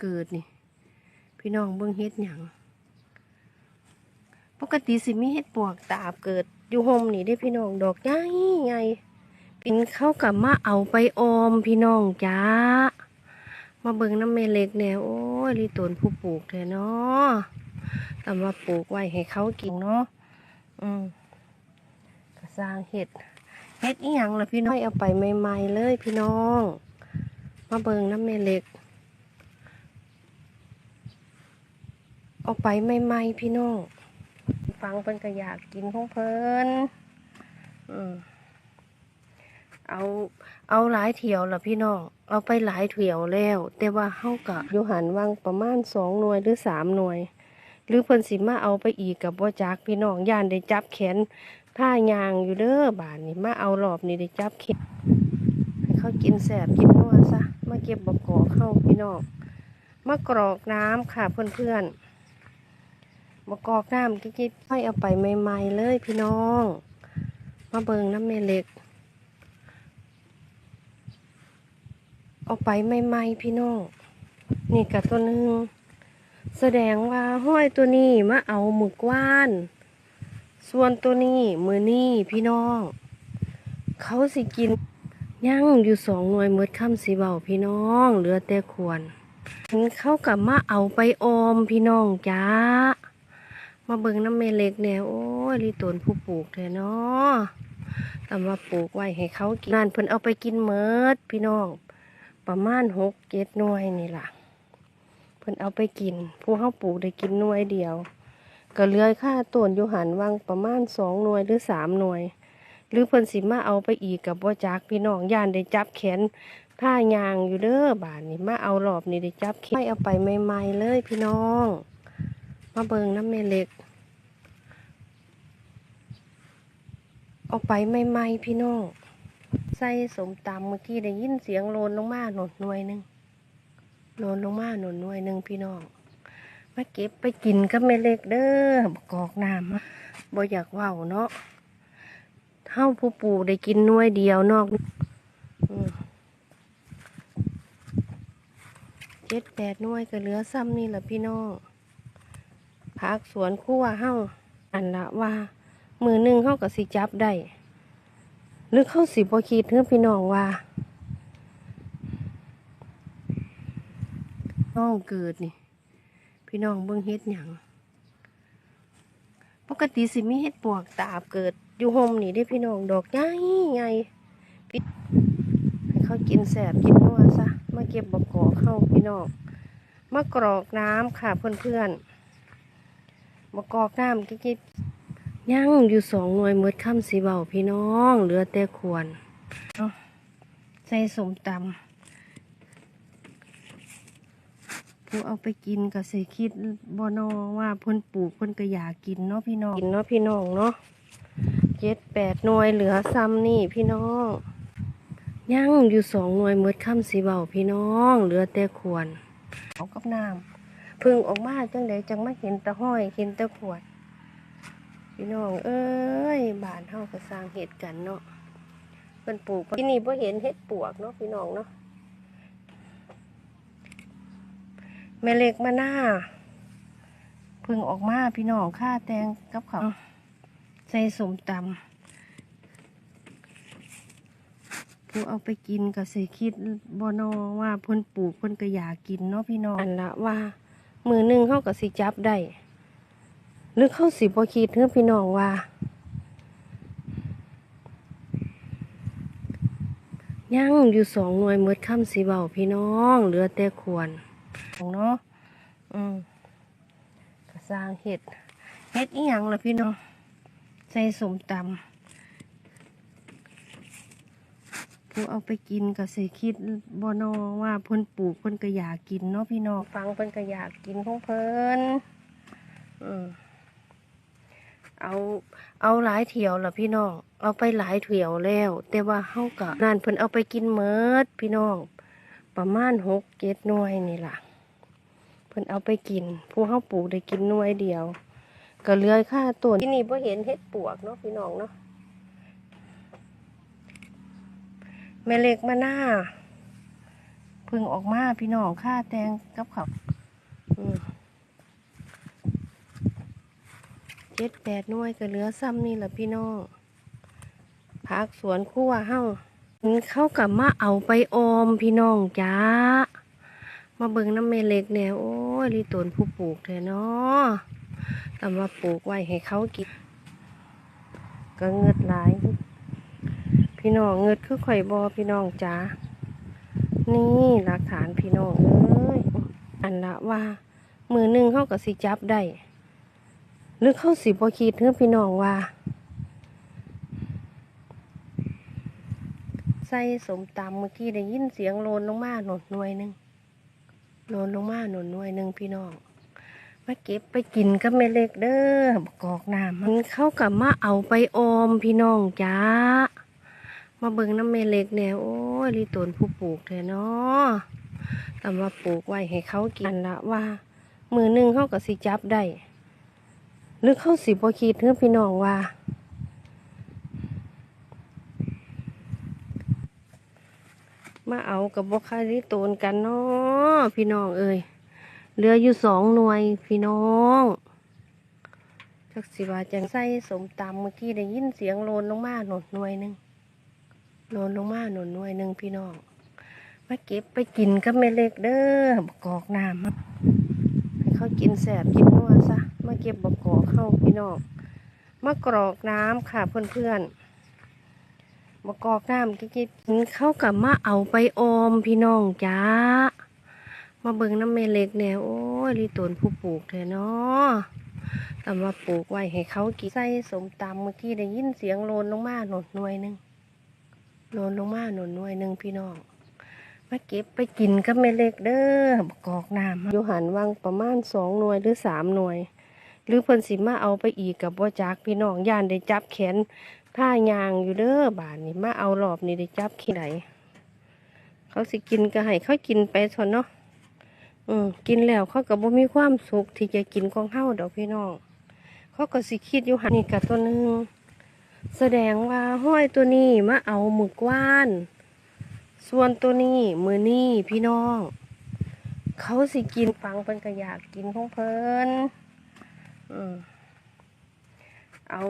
เกิดนี่ พี่น้องเบิ่งเฮ็ดหยังปกติสิมีเฮ็ดปวกตาบเกิดอยู่โฮมนี่ได้พี่น้องดอกใหญ่ใหญ่ปินเข้ากับมาเอาไปออมพี่น้องจ้า มาเบิ่งน้ำเมล็กแนวโอ้ยลีตนผู้ปลูกเลยเนาะแต่ว่าปลูกไว้ให้เขากินเนาะอืมก็สร้างเห็ดเห็ดอีหยังล่ะพี่น้องเอาไปใหม่ๆเลยพี่น้อง มาเบิ่งน้ำเมล็ก เอาไปใหม่ๆพี่น้อง ฟังเพิ่นก็อยากกินของเพิ่นอืมเอาเอาหลายเถี่ยวละพี่น้อง เอาไปหลายเถี่ยวแล้ว แต่ว่าเฮากะอยู่หันวังประมาณสองหน่วยหรือสามหน่วย หรือเพิ่นสิมาเอาไปอีกกับบ่จักพี่น้องย่านได้จับแขนผ้ายางอยู่เด้อบานนี้มาเอารอบนี้ได้จับแขนให้เขากินแสบกินนัวซะมาเก็บบกกอเข้าพี่น้องมากรอกน้ำค่ะเพื่อนๆ มากอกน้ำกิ๊กๆให้เอาไปใหม่ๆเลยพี่น้อง มาเบิงน้ำเมล็ก เอาไปใหม่ๆพี่น้อง นี่กับตัวหนึ่งแสดงว่าห้อยตัวนี้มาเอาหมึกว่าน ส่วนตัวนี้มือนี่พี่น้อง เขาสิกินย่างอยู่สองหน่วยเมืดค่ำสีเบาพี่น้องเหลือแต่ควรเขากับมาเอาไปออมพี่น้องจ้า มาเบิ่งน้ำเมเล็กแนวโอ้ยลีตนผู้ปลูกเลยเนาะแต่ว่าปลูกไว้ให้เขากินนั่นเพิ่นเอาไปกินเมิดพี่น้อง ประมาณหกเจ็ดหน่วยนี่ล่ะ เพิ่นเอาไปกิน ผู้เขาปลูกได้กินหน่วยเดียว ก็เหลือค่าต้นอยู่หันวังประมาณสองหน่วยหรือสามหน่วย หรือเพิ่นสิมาเอาไปอีกกับบ่จักพี่น้องย่านได้จับแขนผ้ายางอยู่เด้อบานนี่มาเอารอบนี่ได้จับเข็มไม่เอาไปใหม่ๆเลยพี่น้อง มาเบิงน้ำเมเล็ก เอาไปใหม่พี่น้อง ใส่สมตำเมื่อกี้ได้ยินเสียงโลนลงมาหนดหน่วยหนึ่งโลนลงมาหนดหน่วยหนึ่งพี่น้อง มาเก็บไปกินกับเมเล็กเด้อบกอกน้ำอะบ่อยากว้าวเนาะเท่าผู้ปลูกได้กินหน่วยเดียวนอกอืมเจ็ดแปดหน่วยก็เหลือซ้ำนี่แหละพี่น้อง พักสวนครัวเฮาอันละว่า มือหนึ่งเฮาก็สิจับได้หรือเข้าสิบ่คิดเพื่อพี่น้องว่าน้องเกิดนี่ พี่น้องเบิ่งเฮ็ดหยังปกติสิมีเฮ็ดปวกตาบเกิดอยู่โฮมนี่ได้พี่น้องดอกใหญ่ใหญ่พี่ให้เขากินแสบกินนัวซะมาเก็บบกกอเข้าพี่น้องมากรอกน้ำค่ะเพื่อนๆ มากอกน้ำกิ๊กย่างอยู่สองหน่วยเมืดค่ำสีเบาพี่น้องเหลือแต่ควรใส่สมตำผู้เอาไปกินก็สิคิดบ่นอว่าพ่นปลูกพ่นก็อยากินเนาะพี่น้องกินเนาะพี่น้องเนาะเจ็ดแปดหน่วยเหลือซ้ำนี่พี่น้องย่างอยู่สองหน่วยเมืดค่ำสีเบาพี่น้องเหลือแต่ควรเอากับน้ำ พึ่งออกมาจังใดจังมาเห็นตะห้อยเห็นตะขวด พี่น้องเอ้ยบ้านเฮาก็สร้างเห็ดกันเนาะเพิ่นปลูกที่นี่บ่เห็นเห็ดปวกเนาะพี่น้องเนาะแม่เล็กมาหน้าพึ่งออกมาพี่น้องข้าแตงกับเขาใส่สมตำผู้เอาไปกินก็สิคิดบ่นอว่าเพิ่นปลูกเพิ่นก็อยากกินเนาะพี่น้องอันละว่า มือหนึ่งเขาก็สิจับได้ หรือเขาสิบ่คิดเพื่อพี่น้องว่าย่างอยู่สองหน่วยเมืดค่ำสีเบาพี่น้อง เหลือแต่ควรเนาะอืมก็สร้างเห็ดเห็ดอีหยังล่ะพี่น้อง ใส่สมตำ ผู้เอาไปกินก็สิคิดบ่นอว่าเพิ่นปลูกเพิ่นก็อยากกินเนาะพี่น้องฟังเพิ่นก็อยากกินของเพิ่นอืมเอาเอาหลายเถี่ยวละพี่น้องเอาไปหลายเถี่ยวแล้ว แต่ว่าเฮาก็นั่นเพิ่นเอาไปกินเมิดพี่น้องประมาณหกเจ็ดหน่วยนี่ล่ะเพิ่นเอาไปกิน ผู้เฮาปลูกได้กินหน่วยเดียว ก็เลือยค่าต้นที่นี่บ่เห็นเฮ็ดปวกเนาะพี่น้องเนาะ แม่เล็กมาหน้าพึ่งออกมาพี่น้องค่าแตงกับขาวอืมเจ็ดแปดน่วยก็เหลือซ้ำนี่แหละพี่น้องพักสวนครัวเฮาเขากับมาเอาไปออมพี่น้องจ้า มาเบิ่งน้ำเมเล็กแนวโอ้ยลีตนผู้ปลูกแท้เนาะแต่มาปลูกไว้ให้เขากินก็เงิดหลาย พี่น้องเงิดคือข่อยบอพี่น้องจ้านี่หลักฐานพี่น้องเอ้ยอันละว่า มือหนึ่งเขาก็สิจับได้หรือเข้าสิบ่คิดเพื่อพี่น้องว่า ใส่สมตำเมื่อกี้ได้ยินเสียงโลนลงมาหนดหน่วยหนึ่งโลนลงมาหนดหน่วยหนึ่งพี่น้องมาเก็บไปกินกับแม่เล็กเด้อบักกอกน้ำมันเข้ากับมาเอาไปออมพี่น้องจ้า มาเบิ่งน้ำแม่เล็กแนวโอ้ยลีตนผู้ปลูกแท้เนาะแต่มาปลูกไว้ให้เขากินละว่า มือหนึ่งเขาก็สิจับได้หรือเขาสิบ่คิดเพื่อพี่น้องว่า มาเอากับบกคาริโตนกันเนาะพี่น้องเอ้ยเหลืออยู่สองหน่วยพี่น้องจักสิวาจังใส่สมตำเมื่อกี้ได้ยินเสียงโลนลงมาหนดหน่วยหนึ่ง โลนลงมาหนดหน่วยหนึ่งพี่น้องมาเก็บไปกินกับแม่เล็กเด้อบกอกน้ำให้เขากินแสบกินนัวซะมาเก็บบกกอกเข้าพี่น้องมากรอกน้ำค่ะเพื่อนๆมากอกน้ำกิ๊กๆเข้ากับมาเอาไปออมพี่น้องจ้ามาเบิ่งน้ำเมเล็กแนวโอ้ยลีตนผู้ปลูกแท้เนาะแต่มาปลูกไว้ให้เขากินใส่สมตำเมื่อกี้ได้ยินเสียงโลนลงมาหนดหน่วยหนึ่ง โลนลงมาหนดหน่วยหนึ่งพี่น้องมาเก็บไปกินกับแม่เล็กเด้อกกอกน้ำอยู่หันวังประมาณสองหน่วยหรือสามหน่วย หรือเพิ่นสิมาเอาไปอีกกับบ่จักพี่น้องย่านได้จับแขนผ้ายางอยู่เด้อบานนี่มาเอารอบนี่ได้จับขี้ไหนเขาสิกินก็ให้เขากินไปเถอะเนาะอืมกินแล้วเขาก็บ่มีความสุขที่จะกินของเฮาดอกพี่น้องเขาก็สิคิดอยู่หันนี่กับตัวหนึง แสดงว่าห้อยตัวนี้มาเอาหมึกว่าน ส่วนตัวนี้มือนี่พี่น้อง เขาสิกินฟังเพิ่นก็อยากกินของเพิ่นเอา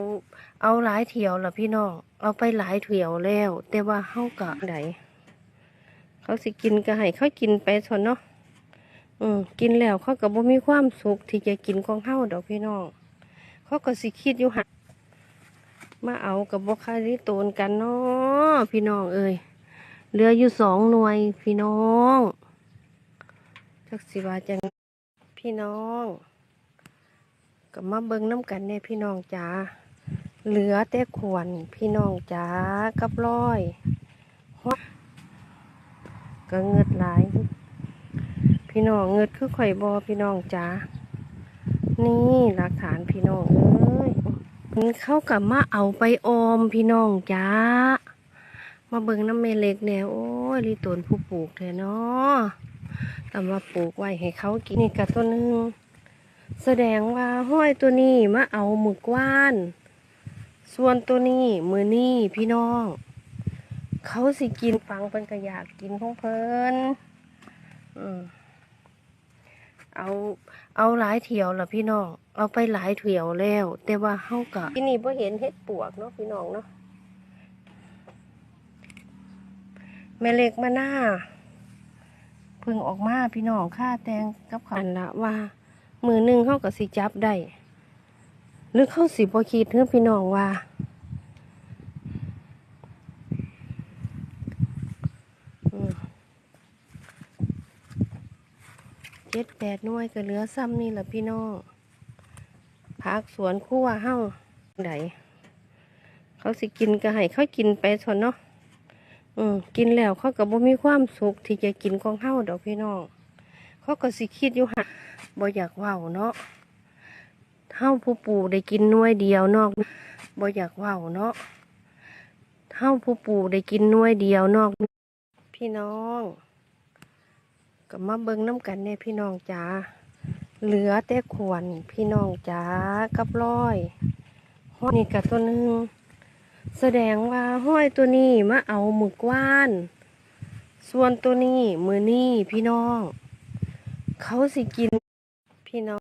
เอาหลายเที่ยวละพี่น้อง เอาไปหลายเที่ยวแล้ว แต่ว่าเฮากะไหนเขาสิกินก็ให้เขากินไปเถอะเนาะอืมกินแล้วเขาก็บ่มีความสุขที่จะกินของเฮาดอกพี่น้อง เขาก็สิคิดอยู่หัน มาเอากับบคาริโตนกันเนาะพี่น้องเอ้ยเหลืออยู่สองหน่วยพี่น้องจักสิวาจังพี่น้องก็มาเบิงน้ำกันเนี่ยพี่น้องจ๋าเหลือแต่ขวนพี่น้องจ๋ากับร้อยฮอดก็เงิดหลายพี่น้องเงิดคือข่อยบอพี่น้องจ๋านี่หลักฐานพี่น้องเอ้ย เขากับมาเอาไปออมพี่น้องจ๋ามาเบิ่งน้ำเมล็กแนวโอ้ยลีตนผู้ปลูกแท้เนาะแต่มาปลูกไว้ให้เขากินนี่กับตัวหนึ่งแสดงว่าห้อยตัวนี้มาเอาหมึกว่าน ส่วนตัวนี้มือนี่พี่น้อง เขาสิกินฟังเป็นก็อยากกินของเพลินอืม เอาเอาหลายเที่ยวละพี่น้อง เอาไปหลายเที่ยวแล้ว แต่ว่าเฮากะที่นี่พอเห็นเห็ดปวกเนาะพี่น้องเนาะแม่เล็กมาหน้าเพึ่งออกมาพี่น้องค่าแตงกับขันละว่า มือหนึ่งเขาก็สิจับได้หรือเขาสิบ่คิดเพื่อพี่น้องว่า อืม เจ็ดแปดน่วยก็เหลือซ้ำนี่แหละพี่น้องพักสวนครัวเฮ้าไหนเขาสิกินก็ให้เขากินไปเถอะเนาะอืมกินแล้วเขาก็บ่มีความสุขที่จะกินของเฮ้าดอกพี่น้องเขาก็สิคิดอยู่หันบ่อยากเว้าเนาะเฮ้าผู้ปู่ได้กินน่วยเดียวนอกบ่อยากเว้าเนาะเฮ้าผู้ปู่ได้กินน่วยเดียวนอก พี่น้อง ก็มาเบิ้งน้ำกันเนี่ยพี่น้องจ๋าเหลือแต่ขวนพี่น้องจ๋ากับร้อยห้อยนี่กับตัวหนึ่งแสดงว่าห้อยตัวนี้มาเอาหมึกว่านสส่วนตัวนี้มือนี่พี่น้อง เขาสิกินพี่น้อง